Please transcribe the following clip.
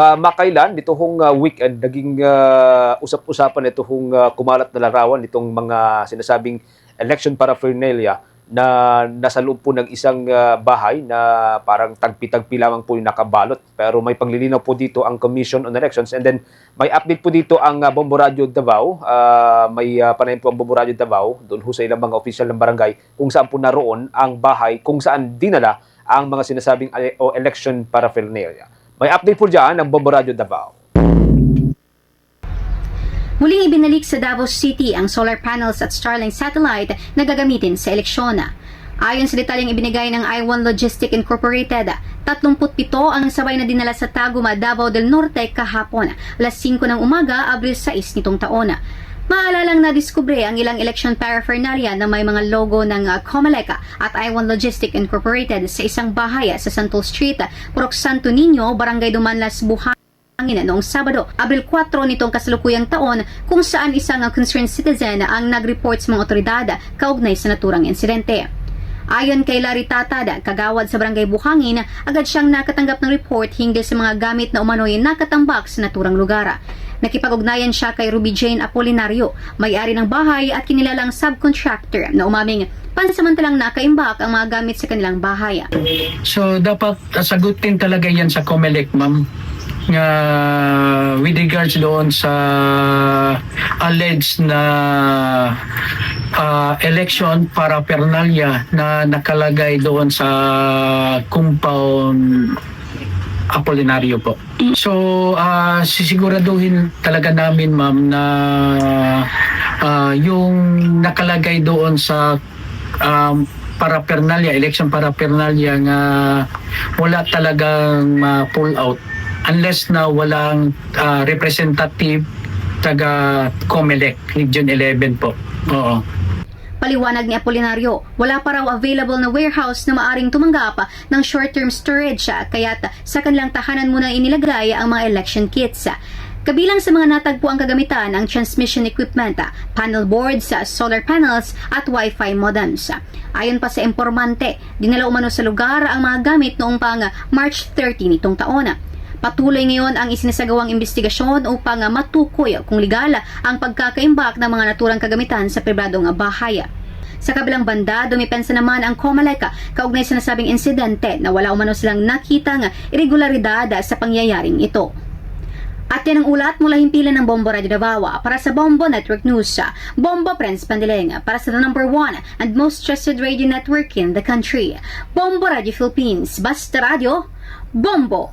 kamakailan nito hong uh, weekend naging uh, usap-usapan ito hong uh, kumalat na larawan nitong mga sinasabing election paraphernalia na nasa loob po ng isang uh, bahay na parang tagpi-tagpi lamang po yung nakabalot. Pero may paglilinaw po dito ang Commission on Elections. And then may update po dito ang uh, Bombo Davao. Uh, may uh, panayin po ang Bombo Radio Davao doon ho sa ilang mga official ng barangay kung saan po naroon ang bahay kung saan dinala ang mga sinasabing o election paraphernalia may update po dyan ng Bombo Davao Muling ibinalik sa Davao City ang solar panels at Starlink satellite na gagamitin sa eleksyon. Ayon sa detalyeng ibinigay ng I1 Logistic Incorporated, 37 ang sabay na dinala sa Taguma, Davao del Norte kahapon, alas 5 ng umaga, Abril 6 nitong taon. Maalalang nadiskubre ang ilang election paraphernalia na may mga logo ng uh, Comelec at I1 Logistic Incorporated sa isang bahay sa Santol Street, Purok Santo Niño, Barangay Dumanlas, Pangina noong Sabado, Abril 4 nitong kasalukuyang taon kung saan isang concerned citizen ang nag-report sa mga otoridad kaugnay sa naturang insidente. Ayon kay Larry Tatad, kagawad sa barangay Buhangin, agad siyang nakatanggap ng report hinggil sa mga gamit na umano'y nakatambak sa naturang lugar. Nakipag-ugnayan siya kay Ruby Jane Apolinario, may-ari ng bahay at kinilalang subcontractor na umaming pansamantalang nakaimbak ang mga gamit sa kanilang bahay. So dapat sagutin talaga yan sa COMELEC, ma'am. Nga with regards doon sa alleged na uh, election paraphernalia na nakalagay doon sa compound Apolinario po. So, ah sisiguraduhin talaga namin, ma'am, na ah, yung nakalagay doon sa um, paraphernalia, election paraphernalia nga wala talagang ma-pull out unless na walang ah, representative taga COMELEC, Region 11 po. Oo. Paliwanag ni Apolinario, wala pa raw available na warehouse na maaring tumanggap ng short-term storage kaya sa kanilang tahanan muna inilagay ang mga election kits. Kabilang sa mga natagpo ang kagamitan ang transmission equipment, panel boards, solar panels at wifi modems. Ayon pa sa impormante, dinala umano sa lugar ang mga gamit noong pang March 30 nitong taon. Patuloy ngayon ang isinasagawang investigasyon upang matukoy kung legal ang pagkakaimbak ng mga naturang kagamitan sa pribadong bahay. Sa kabilang banda, dumipensa naman ang Comelec kaugnay sa nasabing insidente na wala umano silang nakitang irregularidad sa pangyayaring ito. At yan ang ulat mula himpilan ng Bombo Radio Davao para sa Bombo Network News. Bombo Prince Pandiling para sa the number one and most trusted radio network in the country. Bombo Radio Philippines. Basta Radio, Bombo!